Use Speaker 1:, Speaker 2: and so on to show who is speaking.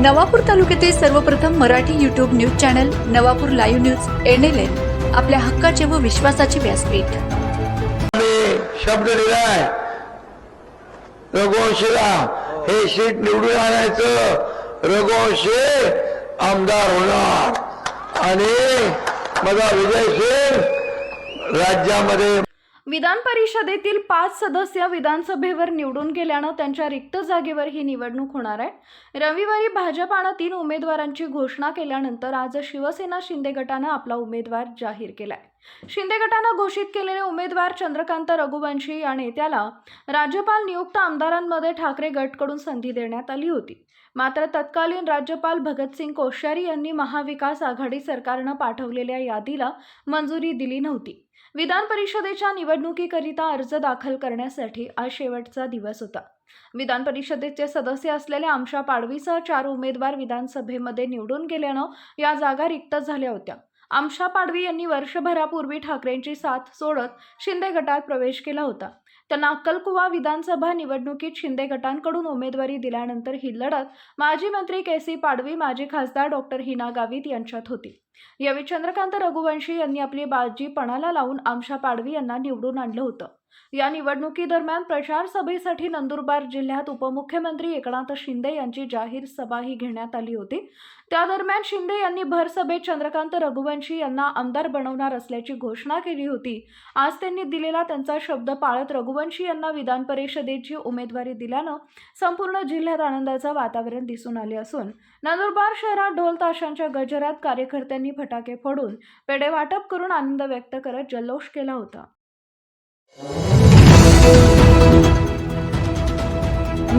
Speaker 1: नवापूर तालुक्यातील सर्वप्रथम Marathi YouTube news channel Navapur live news N L N आपल्या हक्काचे व विश्वासाचे व्यासपीठ.
Speaker 2: शब्द दिलाय. रघुवंशीला हे सीट निवडून आणायचं. रघुवंशी आमदार होणार. आणि माझा विजय सिंग राज्यामध्ये
Speaker 3: विधान परिषदेतील पाच सदस्य विधानसभेवर निवडून गेल्यानं त्यांच्या रिक्त जागेवर ही निवडणूक होणार आहे. रविवारी भाजपानं तीन उमेदवारांची घोषणा केल्यानंतर आज शिवसेना शिंदे गटानं आपला उमेदवार जाहीर केलाय. शिंदे गटानं घोषित केलेले उमेदवार चंद्रकांत रघुवंशी या नेत्याला राज्यपाल नियुक्त आमदारांमध्ये ठाकरे गटकडून संधी देण्यात आली होती. मात्र तत्कालीन राज्यपाल भगतसिंग कोश्यारी यांनी महाविकास आघाडी सरकारनं पाठवलेल्या यादीला मंजुरी दिली नव्हती. विधान परिषदेच्या निवडणुकीकरिता अर्ज दाखल करण्यासाठी आज शेवटचा दिवस होता. विधान परिषदेचे सदस्य असलेल्या आमशा पाडवीसह चार उमेदवार विधानसभेमध्ये निवडून गेल्यानं या जागा रिक्त झाल्या होत्या. आमशा पाडवी यांनी वर्षभरापूर्वी ठाकरेंची साथ सोडत शिंदे गटात प्रवेश केला होता. त्यांना अक्कलकुवा विधानसभा निवडणुकीत शिंदे गटांकडून उमेदवारी दिल्यानंतर ही लढत माजी मंत्री के सी पाडवी माजी खासदार डॉक्टर हिना गावित यांच्यात होती. यावेळी चंद्रकांत रघुवंशी यांनी आपली बाजी पणाला लावून आमशा पाडवी यांना निवडून आणलं होतं. या निवडणुकीदरम्यान प्रचार सभेसाठी नंदुरबार जिल्ह्यात उपमुख्यमंत्री एकनाथ शिंदे यांची जाहीर सभाही घेण्यात आली होती. त्या दरम्यान शिंदे यांनी भरसभेत चंद्रकांत रघुवंशी यांना आमदार बनवणार असल्याची घोषणा केली होती. आज त्यांनी दिलेला त्यांचा शब्द पाळत रघुवंशी यांना विधान परिषदेची उमेदवारी दिल्यानं संपूर्ण जिल्ह्यात आनंदाचं वातावरण दिसून आले असून नंदुरबार शहरात ढोल ताशांच्या गजरात कार्यकर्त्यांनी फटाके फोडून पेढे वाटप करून आनंद व्यक्त करत जल्लोष केला होता.